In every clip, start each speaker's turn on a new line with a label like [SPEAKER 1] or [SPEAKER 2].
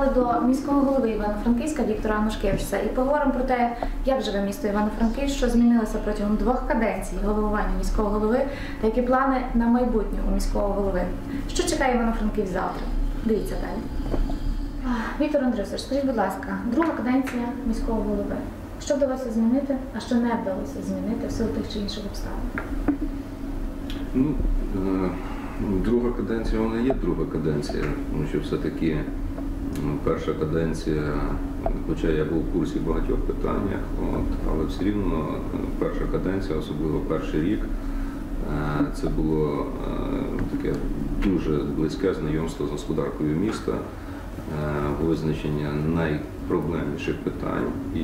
[SPEAKER 1] завітали до міського голови Івано-Франківська Віктора Анушкевича і поговоримо про те, як живе місто Івано-Франківськ, що змінилося протягом двох каденцій головування міського голови та які плани на майбутнє у міського голови. Що чекає Івано-Франківськ завтра? Дивіться далі. Віктор Андрійович, скажіть, будь ласка, друга каденція міського голови. Що вдалося змінити, а що не вдалося змінити в силу тих чи інших обставин?
[SPEAKER 2] Ну, е, друга каденція, вона є друга каденція, тому що все-таки перша каденція, хоча я був в курсі багатьох питаннях, от, але все рівно е, перша каденція, особливо перший рік, е, це було е, таке дуже близьке знайомство з господаркою міста, визначення найпроблемніших питань і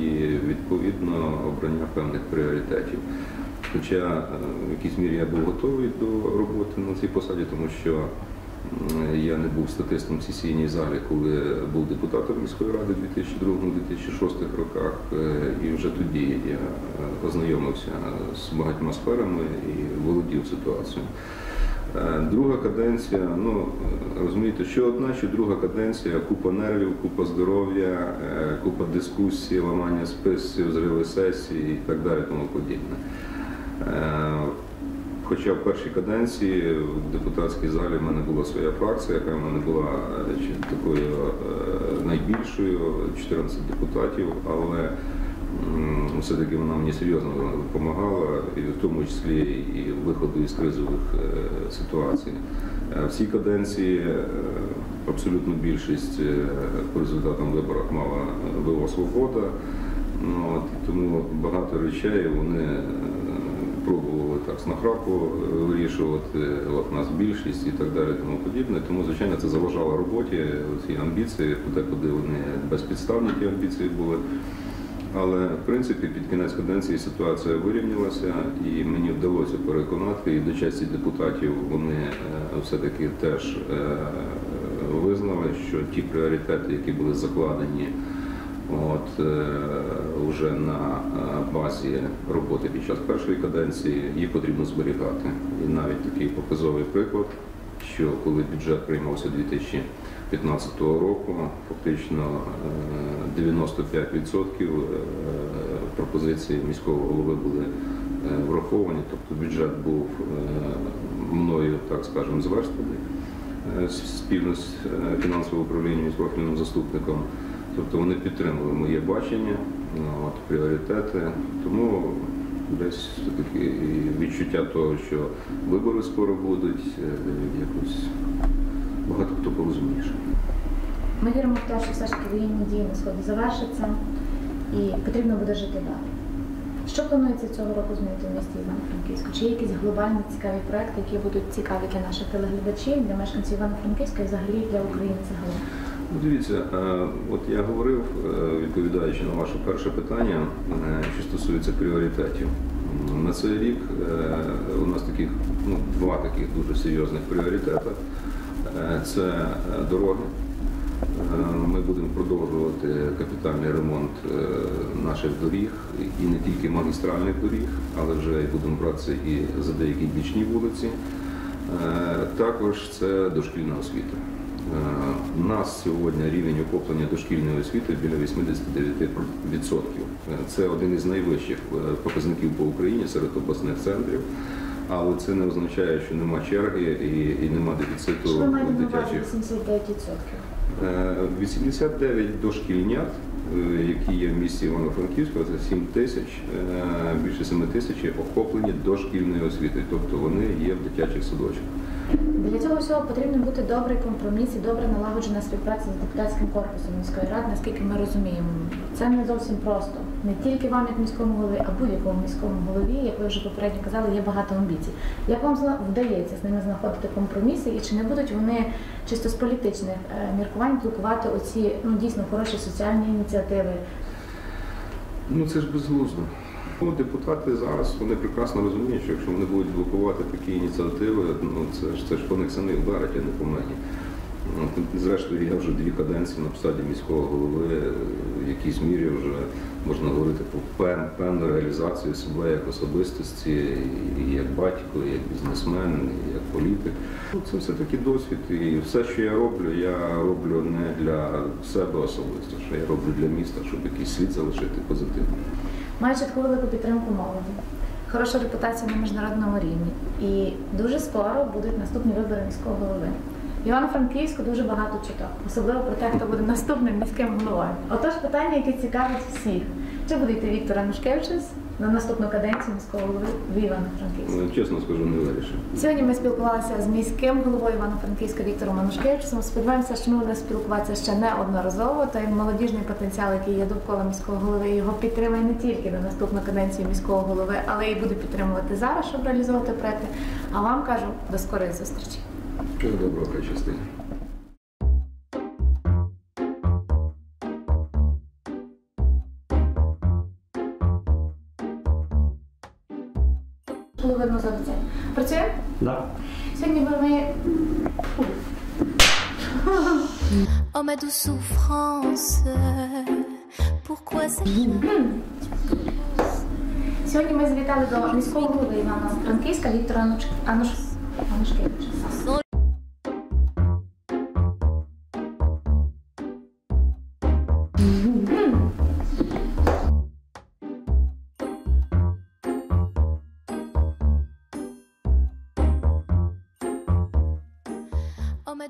[SPEAKER 2] відповідно обрання певних пріоритетів. Хоча в якійсь мірі я був готовий до роботи на цій посаді, тому що я не був статистом в сесійній залі, коли був депутатом міської ради в 2002-2006 роках, е, і вже тоді я е, ознайомився з багатьма сферами і володів ситуацією. Е, Друга каденція, ну е, розумієте, що одна, що друга каденція, купа нервів, купа здоров'я, е, купа дискусій, ламання списів, зриви сесії і так далі, тому подібне. Е, Хоча в першій каденції в депутатській залі в мене була своя фракція, яка в мене була е, такою е, найбільшою, 14 депутатів, але все-таки вона мені серйозно допомагала, і в тому числі і виходу із кризових е, ситуацій. Е, В цій каденції е, абсолютну більшість е, по результатам виборів мала е, ВО Свобода. Ну, тому багато речей вони е, пробували так з е, вирішувати, от нас більшість і так далі, тому подібне. Тому, звичайно, це заважало роботі, ці амбіції, куди вони безпідставні ті амбіції були. Але в принципі під кінець каденції ситуація вирівнялася, і мені вдалося переконати, і до часті депутатів вони е, все-таки теж е, визнали, що ті пріоритети, які були закладені от, е, вже на е, базі роботи під час першої каденції, їх потрібно зберігати. І навіть такий показовий приклад, що коли бюджет приймався 2015 року, фактично е, 95% е, пропозицій міського голови були враховані, тобто бюджет був мною, так скажемо, зверстаний спільно з фінансовим управлінням і профільним заступником. Тобто вони підтримували моє бачення, ну, от, пріоритети. Тому десь все-таки відчуття того, що вибори скоро будуть, е, якось багато хто порозумієш.
[SPEAKER 1] Ми віримо в те, що все ж таки воєнні дії на сході завершаться і потрібно буде жити далі. Що планується цього року змінити в місті Івано-Франківську? Чи є якісь глобальні цікаві проекти, які будуть цікаві для наших телеглядачів, для мешканців Івано-Франківська і взагалі для України загалом?
[SPEAKER 2] Ну, дивіться, е, от я говорив, е, відповідаючи на ваше перше питання, е, що стосується пріоритетів. На цей рік у нас таких ну, два таких дуже серйозних пріоритети. Це дороги. Ми будемо продовжувати капітальний ремонт наших доріг і не тільки магістральних доріг, але вже будемо братися і за деякі бічні вулиці. Також це дошкільна освіта. Е, У нас сьогодні рівень охоплення дошкільної освіти біля 89%. Е, Це один із найвищих е, показників по Україні серед обласних центрів. Але це не означає, що нема черги і, і нема дефіциту
[SPEAKER 1] Що
[SPEAKER 2] дитячих.
[SPEAKER 1] 89%?
[SPEAKER 2] Е, 89 дошкільнят, які є в місті Івано-Франківська, це 7 тисяч, більше 7 тисяч охоплені дошкільною освітою, тобто вони є в дитячих садочках.
[SPEAKER 1] Для цього всього потрібно бути добрий компроміс і добре налагоджена співпраця з депутатським корпусом міської ради, наскільки ми розуміємо. Це не зовсім просто. Не тільки вам, як міському голові, а будь-якому міському голові, як ви вже попередньо казали, є багато амбіцій. Як вам вдається з ними знаходити компроміси, і чи не будуть вони чисто з політичних е, міркувань блокувати оці ну дійсно хороші соціальні ініціативи?
[SPEAKER 2] Ну це ж безглуздо. Ну, депутати зараз вони прекрасно розуміють, що якщо вони будуть блокувати такі ініціативи, ну це ж це ж по них самих вдарить, а не по мені. Зрештою, я вже дві каденції на посаді міського голови, в якійсь мірі вже можна говорити про певну реалізацію себе як особистості, і як батько, і як бізнесмен, і як політик. Ну, Це все-таки досвід. І все, що я роблю, я роблю не для себе особисто, що я роблю для міста, щоб якийсь слід залишити позитивний.
[SPEAKER 1] Має чітку велику підтримку молоді, хороша репутація на міжнародному рівні. І дуже скоро будуть наступні вибори міського голови. В Івано-Франківську дуже багато чуток, особливо про те, хто буде наступним міським головою. Отож, питання, яке цікавить всіх: чи буде йти Віктор Анушкевичус на наступну каденцію міського голови в Івано-Франківську?
[SPEAKER 2] Ну, Чесно скажу, не вирішив.
[SPEAKER 1] Сьогодні ми спілкувалися з міським головою Івано-Франківська Віктором Анушкевичем. Сподіваємося, що ми будемо спілкуватися ще неодноразово. Той молодіжний потенціал, який є довкола міського голови, його підтримує не тільки на наступну каденцію міського голови, але й буде підтримувати зараз, щоб реалізовувати проекти. А вам кажу до скорої зустрічі.
[SPEAKER 2] Всього доброго, хай.
[SPEAKER 1] Було видно Працює? Так.
[SPEAKER 3] Да.
[SPEAKER 1] Сьогодні ми
[SPEAKER 4] Oh ma douce souffrance, pourquoi ça
[SPEAKER 1] сьогодні ми завітали до міського голови Івана Франківська Віктора Ануш... Ануш... Анушкевича.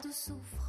[SPEAKER 4] de soufre.